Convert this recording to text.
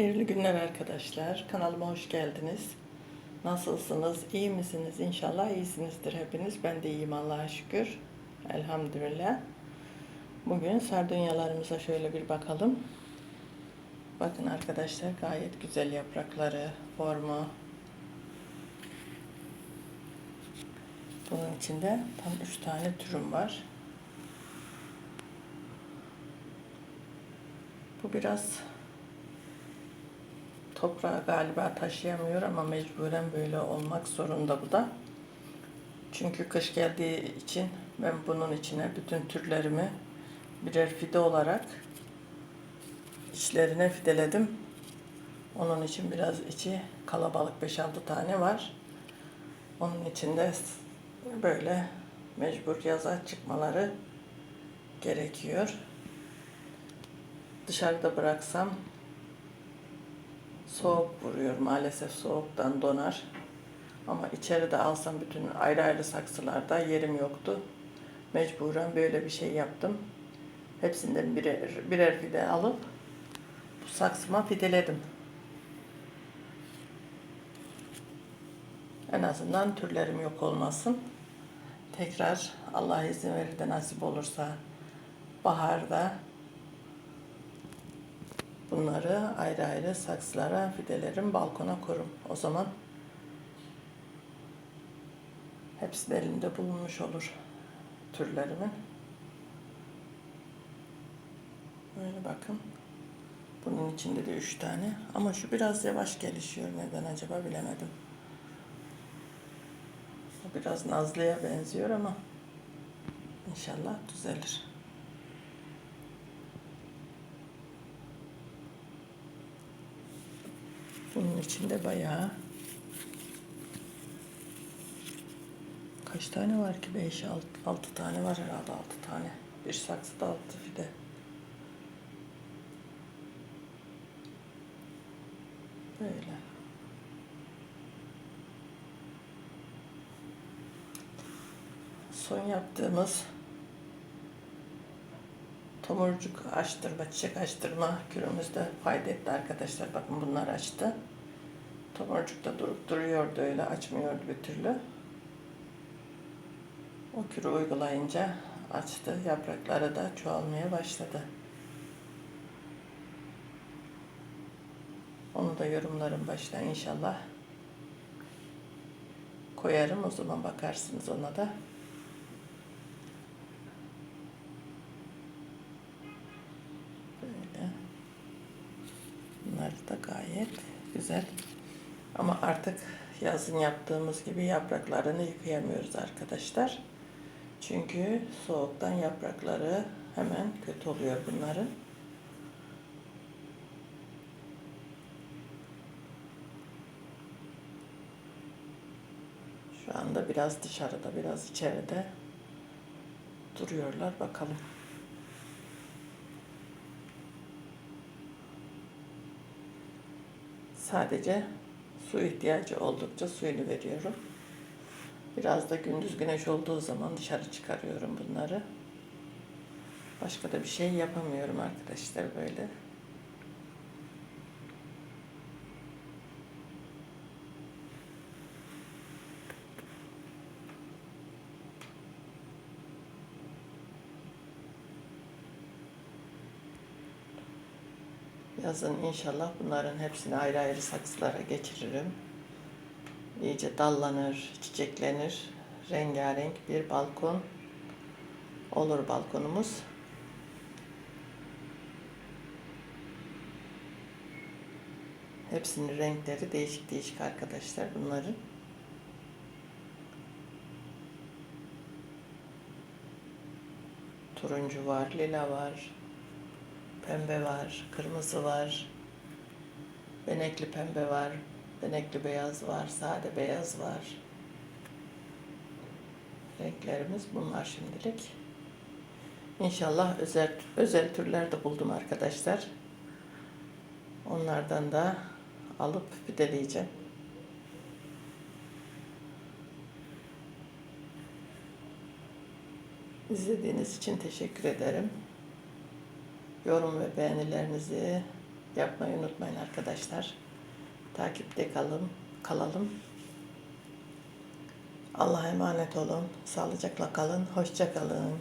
Hayırlı günler arkadaşlar. Kanalıma hoş geldiniz. Nasılsınız? İyi misiniz? İnşallah iyisinizdir hepiniz. Ben de iyiyim Allah'a şükür. Elhamdülillah. Bugün sardunyalarımıza şöyle bir bakalım. Bakın arkadaşlar gayet güzel yaprakları, formu. Bunun içinde tam 3 tane türüm var. Bu biraz toprağı galiba taşıyamıyor ama mecburen böyle olmak zorunda bu da. Çünkü kış geldiği için ben bunun içine bütün türlerimi birer fide olarak içlerine fideledim. Onun için biraz içi kalabalık 5-6 tane var. Onun içinde böyle mecbur yaza çıkmaları gerekiyor. Dışarıda bıraksam soğuk vuruyor maalesef soğuktan donar. Ama içeride alsam bütün ayrı ayrı saksılarda yerim yoktu. Mecburen böyle bir şey yaptım. Hepsinden birer, birer fide alıp bu saksıma fideledim. En azından türlerim yok olmasın. Tekrar Allah izin verir de nasip olursa baharda bunları ayrı ayrı saksılara fidelerim, balkona korum. O zaman hepsi de elimde bulunmuş olur türlerimin. Böyle bakın. Bunun içinde de üç tane. Ama şu biraz yavaş gelişiyor. Neden acaba bilemedim. Biraz Nazlı'ya benziyor ama inşallah düzelir. Bunun içinde bayağı kaç tane var ki? 5 6 6 tane var herhalde 6 tane. Bir saksıda 6 fide. Böyle. Son yaptığımız tomurcuk açtırma, çiçek açtırma kürümüzde fayda etti arkadaşlar. Bakın bunlar açtı. Tomurcuk da durup duruyordu öyle açmıyordu bir türlü. O kürü uygulayınca açtı. Yaprakları da çoğalmaya başladı. Onu da yorumların başına inşallah koyarım. O zaman bakarsınız ona da. Böyle. Bunlar da gayet güzel. Ama artık yazın yaptığımız gibi yapraklarını yıkayamıyoruz arkadaşlar. Çünkü soğuktan yaprakları hemen kötü oluyor bunların. Şu anda biraz dışarıda, biraz içeride duruyorlar. Bakalım. Sadece su ihtiyacı oldukça suyunu veriyorum. Biraz da gündüz güneş olduğu zaman dışarı çıkarıyorum bunları. Başka da bir şey yapamıyorum arkadaşlar böyle. Yazın inşallah bunların hepsini ayrı ayrı saksılara geçiririm. İyice dallanır, çiçeklenir. Rengarenk bir balkon olur balkonumuz. Hepsinin renkleri değişik değişik arkadaşlar bunların. Turuncu var, lila var, pembe var, kırmızı var, benekli pembe var, benekli beyaz var, sade beyaz var. Renklerimiz bunlar şimdilik. İnşallah özel özel türler de buldum arkadaşlar. Onlardan da alıp fideleyeceğim. İzlediğiniz için teşekkür ederim. Yorum ve beğenilerinizi yapmayı unutmayın arkadaşlar. Takipte kalın, kalalım. Allah'a emanet olun. Sağlıcakla kalın. Hoşça kalın.